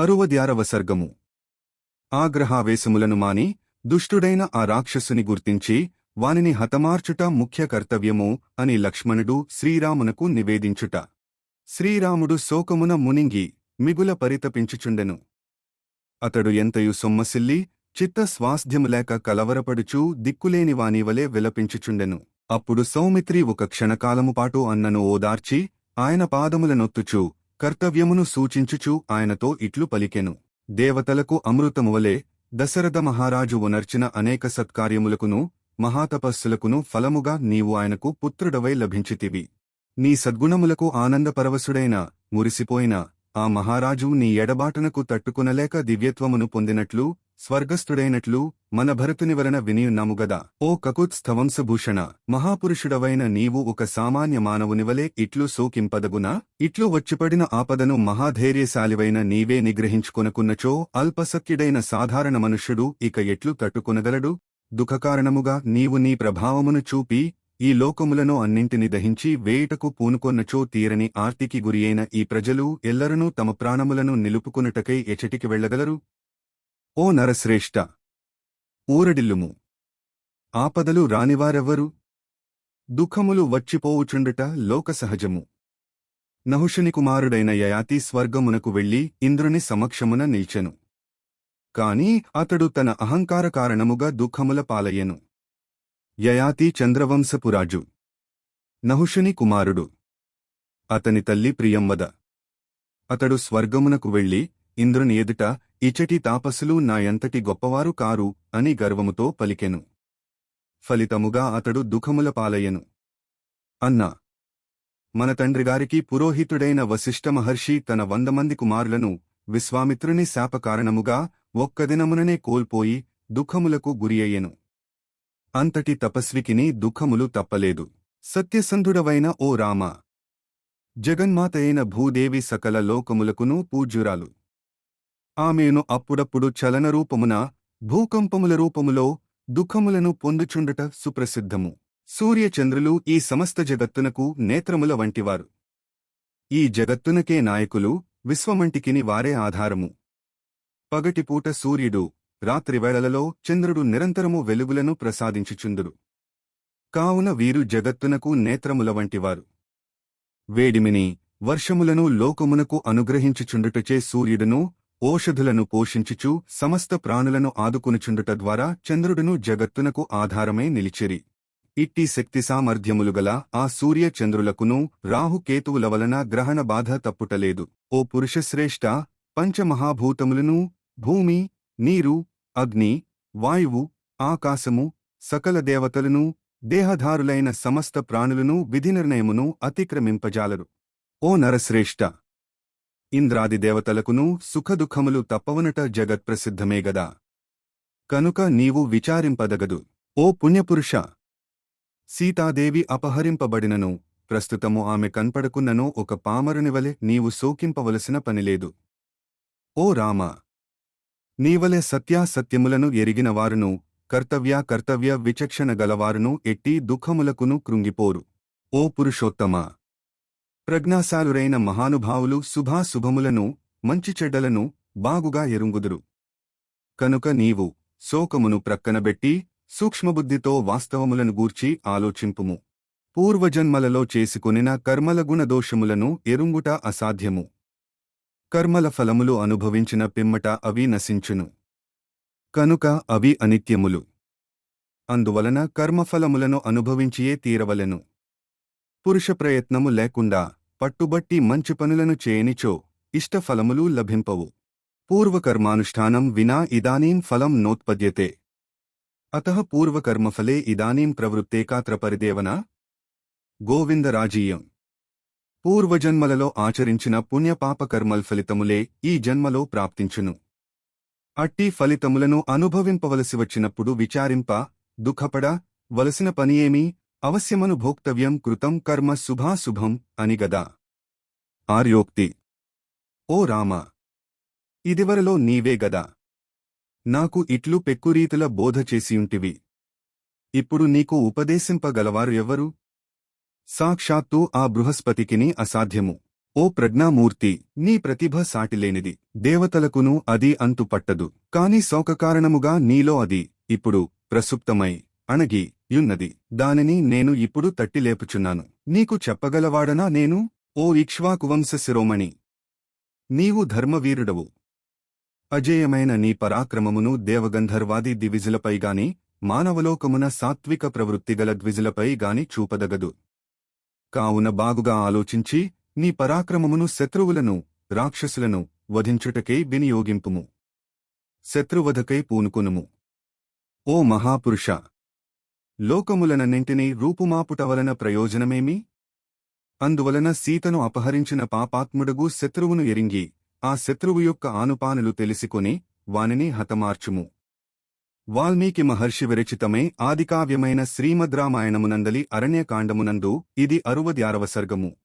అరువద్యారవ సర్గము. ఆగ్రహావేశములను మాని దుష్టుడైన ఆ రాక్షసుని గుర్తించి వానిని హతమార్చుట ముఖ్య కర్తవ్యము అని లక్ష్మణుడు శ్రీరామునకు నివేదించుట. శ్రీరాముడు శోకమున మునింగి మిగుల పరితపించుచుండెను. అతడు ఎంతయు సొమ్మసిల్లి చిత్త స్వాస్థ్యములేక కలవరపడుచూ దిక్కులేని వానివలే విలపించుచుండెను. అప్పుడు సౌమిత్రి ఒక క్షణకాలముపాటు అన్నను ఓదార్చి ఆయన పాదములనొత్తుచూ కర్తవ్యమును సూచించుచూ ఆయనతో ఇట్లు పలికెను. దేవతలకు అమృతమువలే దశరథ మహారాజు ఉనర్చిన అనేక సత్కార్యములకును మహాతపస్సులకును ఫలముగా నీవు ఆయనకు పుత్రుడవై లభించితివి. నీ సద్గుణములకు ఆనందపరవశుడైన మురిసిపోయిన ఆ మహారాజు నీ ఎడబాటనకు తట్టుకునలేక దివ్యత్వమును పొందినట్లు స్వర్గస్థుడైనట్లు మన భరతుని వలన వినియున్నాముగదా ఓ కకుత్స్థవంశభూషణ మహాపురుషుడవైన నీవు ఒక సామాన్య మానవునివలే ఇట్లు సోకింపదగునా? ఇట్లు వచ్చిపడిన ఆపదను మహాధైర్యశాలివైన నీవే నిగ్రహించుకొనకున్నచో అల్పసక్యుడైన సాధారణ మనుష్యుడు ఇక ఎట్లు తట్టుకొనగలడు? దుఃఖకారణముగా నీవు నీ ప్రభావమును చూపి ఈ లోకములను అన్నింటిని దహించి వేయుటకు పూనుకొన్నచో తీరని ఆర్తికి గురియైన ఈ ప్రజలు ఎల్లరనూ తమ ప్రాణములను నిలుపుకొనుటకై ఎచటికి వెళ్ళగలరు ఓ నరశ్రేష్ఠ ఊరడిల్లుము! ఆపదలు రానివారెవ్వరు? దుఃఖములు వచ్చిపోవుచుండుట లోకసహజము! నహుషుని కుమారుడైన యయాతి స్వర్గమునకు వెళ్ళి ఇంద్రుని సమక్షమున నిల్చెను. కాని అతడు తన అహంకార కారణముగా దుఃఖముల పాలయ్యెను. యయాతి చంద్రవంశపురాజు! నహుషుని కుమారుడు! అతని తల్లి ప్రియంవద! అతడు స్వర్గమునకు వెళ్ళి ఇంద్రుని ఎదుట ఇచటి తాపసులు నాయంతటి గొప్పవారు కారు అని గర్వముతో పలికెను. ఫలితముగా అతడు దుఃఖముల పాలయ్యను. అన్నా మన తండ్రిగారికి పురోహితుడైన వశిష్ఠ మహర్షి తన వంద మంది కుమారులను విశ్వామిత్రుని శాపకారణముగా ఒక్కదినముననే కోల్పోయి దుఃఖములకు గురియయ్యెను. అంతటి తపస్వికిని దుఃఖములు తప్పలేదు. సత్యసంధుడవైన ఓ రామ జగన్మాత అయిన భూదేవి సకల లోకములకును పూజ్యురాలు. ఆమెను అప్పుడప్పుడు చలనరూపమున భూకంపముల రూపములో దుఃఖములను పొందుచుండుట సుప్రసిద్ధము. సూర్యచంద్రులు ఈ సమస్త జగత్తునకు నేత్రముల వంటివారు. ఈ జగత్తునకే నాయకులు విశ్వమంటికిని వారే ఆధారము. పగటిపూట సూర్యుడు రాత్రివేళలలో చంద్రుడు నిరంతరము వెలుగులను ప్రసాదించుచుందురు కావున వీరు జగత్తునకు నేత్రముల వంటివారు. వేడిమిని వర్షములను లోకమునకు అనుగ్రహించుచుండుటచే సూర్యుడును ఓషధులను పోషించుచు సమస్త ప్రాణులను ఆదుకునుచుండుట ద్వారా చంద్రుడును జగత్తునకు ఆధారమై నిలిచిరి. ఇట్టి శక్తి సామర్థ్యములుగల ఆ సూర్య చంద్రులకును రాహుకేతువుల వలన గ్రహణ బాధ తప్పుటలేదు. ఓ పురుషశ్రేష్ఠ పంచమహాభూతములను భూమి నీరు అగ్ని వాయువు ఆకాశము సకల దేవతలను దేహధారులైన సమస్త ప్రాణులను విధినిర్ణయమును అతిక్రమింపజాలరు. ఓ నరశ్రేష్ఠ ఇంద్రాది దేవతలకును సుఖదుఖములు తప్పవనట జగత్ప్రసిద్ధమేగదా కనుక నీవు విచారింపదగదు. ఓ పుణ్యపురుష! సీతాదేవి అపహరింపబడినను ప్రస్తుతము ఆమె కన్పడకున్నను ఒక పామరునివలె నీవు శోకింపవలసిన పనిలేదు. ఓ రామ! నీవలె సత్యాసత్యములను ఎరిగినవారును కర్తవ్య కర్తవ్య విచక్షణ గలవారును ఎట్టి దుఃఖములకును కృంగిపోరు. ఓ పురుషోత్తమా! ప్రజ్ఞాశాలురైన మహానుభావులు శుభాశుభములను మంచి చెడ్డలను బాగుగా ఎరుంగుదురు. కనుక నీవు శోకమును ప్రక్కనబెట్టి సూక్ష్మబుద్ధితో వాస్తవములను గూర్చి ఆలోచింపుము. పూర్వజన్మలలో చేసుకొనిన కర్మల గుణదోషములను ఎరుంగుట అసాధ్యము. కర్మల ఫలములు అనుభవించిన పిమ్మట అవి నశించును. కనుక అవి అనిత్యములు. అందువలన కర్మఫలములను అనుభవించియే తీరవలెను. పురుష ప్రయత్నము లేకుండా పట్టుబట్టి మంచి పనులను చేయనిచో ఇష్టఫలములు లభింపవు. పూర్వకర్మానుష్ఠానం వినా ఇదానీం ఫలం నోత్పద్యతే. అత పూర్వకర్మఫలే ఇదానీం ప్రవృత్తేకాత్ర పరిదేవన? గోవిందరాజీయం. పూర్వజన్మలలో ఆచరించిన పుణ్యపాపకర్మల్ ఫలితములే ఈ జన్మలో ప్రాప్తించును. అట్టి ఫలితములను అనుభవింపవలసి వచ్చినప్పుడు విచారింప దుఃఖపడ వలసిన పనియేమీ? అవశ్యమను భోక్తవ్యం కృతం కర్మ శుభాశుభం అని గదా. ఆర్యోక్తి. ఓ రామ! ఇదివరలో నీవే గదా. నాకు ఇట్లు పెక్కురీతుల బోధ చేసియుంటివి. ఇప్పుడు నీకు ఉపదేశింపగలవారు ఎవ్వరు? సాక్షాత్తు ఆ బృహస్పతికిని అసాధ్యము. ఓ ప్రజ్ఞామూర్తి! నీ ప్రతిభ సాటిలేనిది. దేవతలకును అది అంతు పట్టదు కాని శోకకారణముగా నీలో అది. ఇప్పుడు ప్రసుప్తమై అణగి యున్నది. దానిని నేను ఇప్పుడు తట్టిలేపుచున్నాను నీకు చెప్పగలవాడనా నేను? ఓ ఇక్ష్వాకువంశ శిరోమణి! నీవు ధర్మవీరుడవు. అజేయమైన నీ పరాక్రమమును దేవగంధర్వాది దివిజులపైగాని మానవలోకమున సాత్విక ప్రవృత్తిగల ద్విజులపై గాని చూపదగదు. కావున బాగుగా ఆలోచించి నీ పరాక్రమమును శత్రువులను రాక్షసులను వధించుటకై వినియోగింపుము. శత్రువధకై పూనుకొనుము. ఓ మహాపురుష! లోకములనన్నింటినీ రూపుమాపుట వలన ప్రయోజనమేమి? అందువలన సీతను అపహరించిన పాపాత్ముడగు శత్రువును ఎరింగి ఆ శత్రువు యొక్క ఆనుపానులు తెలిసికొని వానిని హతమార్చుము. వాల్మీకి మహర్షి విరచితమే ఆదికావ్యమైన శ్రీమద్రామాయణమునందలి అరణ్యకాండమునందు ఇది అరువది ఆరవ సర్గము.